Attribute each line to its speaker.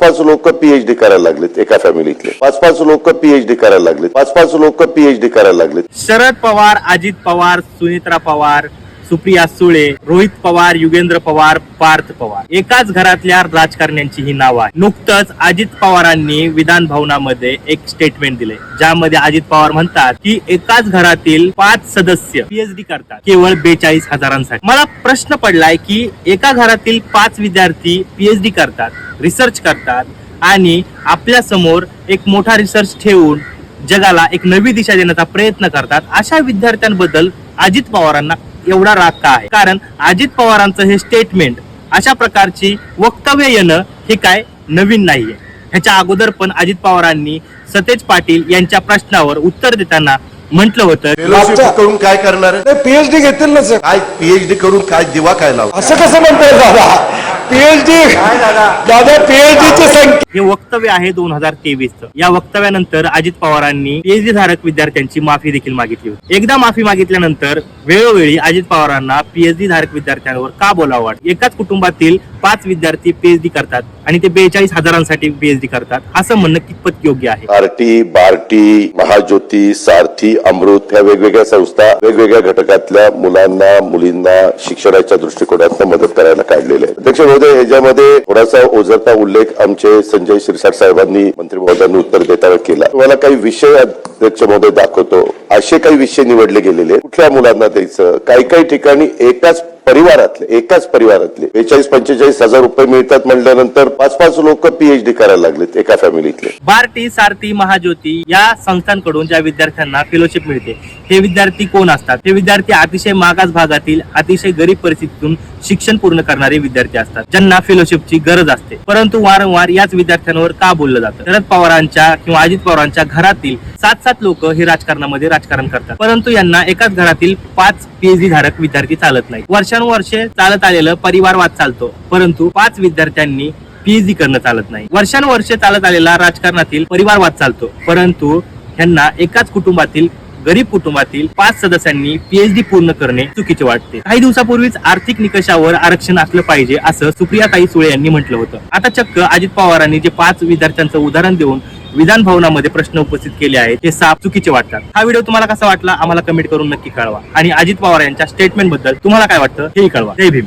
Speaker 1: पाच लोक पीएचडी करायला लागलेत एका फॅमिलीतले पाच पाच लोक पीएचडी करायला लागलेत. पाच पाच लोक पीएचडी करायला लागलेत.
Speaker 2: शरद पवार अजित पवार सुनित्रा पवार सुप्रिया सुळे रोहित पवार युगेंद्र पवार पार्थ पवार. एकाच घरातल्या राजकारण्यांची ही नावं आहे नुकतंच अजित पवारांनी विधान भवनामध्ये एक स्टेटमेंट दिले ज्यामध्ये अजित पवार म्हणतात की एकाच घरातील पाच सदस्य पीएचडी करतात. केवळ बेचाळीस हजारांसाठी. मला प्रश्न पडलाय की एका घरातील पाच विद्यार्थी पीएचडी करतात रिसर्च करतात आणि आपल्यासमोर एक मोठा रिसर्च ठेवून जगाला एक नवी दिशा देण्याचा प्रयत्न करतात अशा विद्यार्थ्यांबद्दल अजित पवारांना एवढा राग का आहे? कारण अजित पवारांचं हे स्टेटमेंट अशा प्रकारची वक्तव्य येणं हे काय नवीन नाहीये. ह्याच्या अगोदर पण अजित पवारांनी सतेज पाटील यांच्या प्रश्नावर उत्तर देताना म्हटलं होतं.
Speaker 1: करून काय करणार?
Speaker 3: पीएचडी घेतील ना सर
Speaker 1: काय पीएचडी करून काय दिवा काय लावतो
Speaker 3: असं कसं म्हणताय दादा? पीएचडी दादा? पीएचडीची
Speaker 2: हे वक्तव्य आहे दोन हजार तेवीस या वक्तव्यानंतर अजित पवारांनी पीएचडी धारक विद्यार्थ्यांची माफी देखील मागितली होती. एकदा माफी मागितल्यानंतर वेळोवेळी अजित पवारांना पीएचडी धारक विद्यार्थ्यांवर का बोलावं एकाच कुटुंबातील पाच विद्यार्थी पीएचडी करतात आणि ते बेचाळीस हजारांसाठी पीएचडी करतात. असं म्हणणं कितपत योग्य आहे?
Speaker 1: आरटी बार्टी महाज्योती सारथी अमृत या वेगवेगळ्या संस्था वेगवेगळ्या घटकातल्या मुलांना मुलींना शिक्षणाच्या दृष्टिकोनातून मदत करायला काढलेले आहे अध्यक्ष महोदय याच्यामध्ये थोडासा ओझरता उल्लेख आमचे संजय शिरसाट साहेबांनी मंत्री महोदयांनी उत्तर देताना केला. तुम्हाला काही विषय अध्यक्ष महोदय दाखवतो? असे काही विषय निवडले गेलेले कुठल्या मुलांना द्यायचं? काही काही ठिकाणी एकाच परिवारातले एकाच परिवारातले. बेचाळीस पंचेचाळीस हजार रुपये मिळतात म्हटल्यानंतर पाच पाच लोक पीएचडी करायला लागलेत एका फॅमिलीतले
Speaker 2: बार्टी सारथी महाज्योती या संस्थांकडून ज्या विद्यार्थ्यांना फेलोशिप मिळते हे विद्यार्थी कोण असतात? हे विद्यार्थी अतिशय मागास भागातील अतिशय गरीब परिस्थितीतून शिक्षण पूर्ण करणारे विद्यार्थी असतात. ज्यांना फेलोशिपची गरज असते. परंतु वारंवार याच विद्यार्थ्यांवर का बोललं जातं? शरद पवारांच्या किंवा अजित पवारांच्या घरातील सात सात लोक हे राजकारणामध्ये राजकारण करतात. परंतु यांना एकाच घरातील पाच पीएचडी धारक विद्यार्थी चालत नाही वर्षानुवर्षे चालत आलेलं परिवारवाद चालतो. परंतु पाच विद्यार्थ्यांनी पीएचडी करणं चालत नाही. वर्षानुवर्षे चालत आलेला राजकारणातील परिवारवाद चालतो. परंतु यांना एकाच कुटुंबातील गरीब कुटुंबातील पाच सदस्यांनी पीएचडी पूर्ण करणे चुकीचे वाटते. काही दिवसापूर्वीच आर्थिक निकषावर आरक्षण असलं पाहिजे असं सुप्रिया ताई सुळे यांनी म्हटलं होतं. आता चक्क अजित पवारांनी जे पाच विद्यार्थ्यांचं उदाहरण देऊन विधान भवनामध्ये प्रश्न उपस्थित केले आहेत ते साफ चुकीचे वाटतात. हा व्हिडिओ तुम्हाला कसा वाटला आम्हाला कमेंट करून नक्की कळवा. आणि अजित पवार यांच्या स्टेटमेंटबद्दल तुम्हाला काय वाटतं हेही कळवा. जय भीम.